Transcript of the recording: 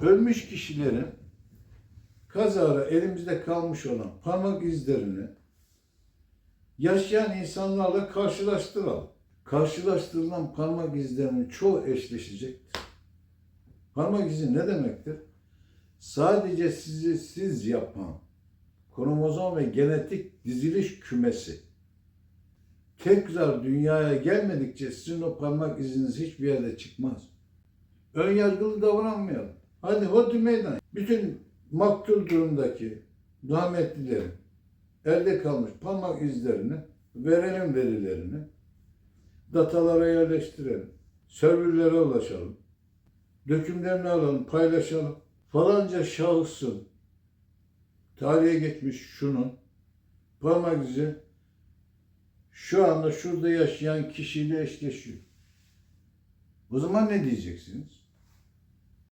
ölmüş kişilerin kazara elimizde kalmış olan parmak izlerini yaşayan insanlarla karşılaştıralım. Karşılaştırılan parmak izlerinin çoğu eşleşecektir. Parmak izi ne demektir? Sadece sizi siz yapan kromozom ve genetik diziliş kümesi tekrar dünyaya gelmedikçe sizin o parmak iziniz hiçbir yerde çıkmaz. Ön yargılı davranmayalım. Hadi hodri meydan. Bütün maktul durumdaki rahmetlilerin elde kalmış parmak izlerini verelim verilerini. Datalara yerleştirelim. Serverlere ulaşalım. Dökümlerini alalım, paylaşalım. Falanca şahısın tarihe geçmiş şunun parmak izi şu anda şurada yaşayan kişiyle eşleşiyor. O zaman ne diyeceksiniz?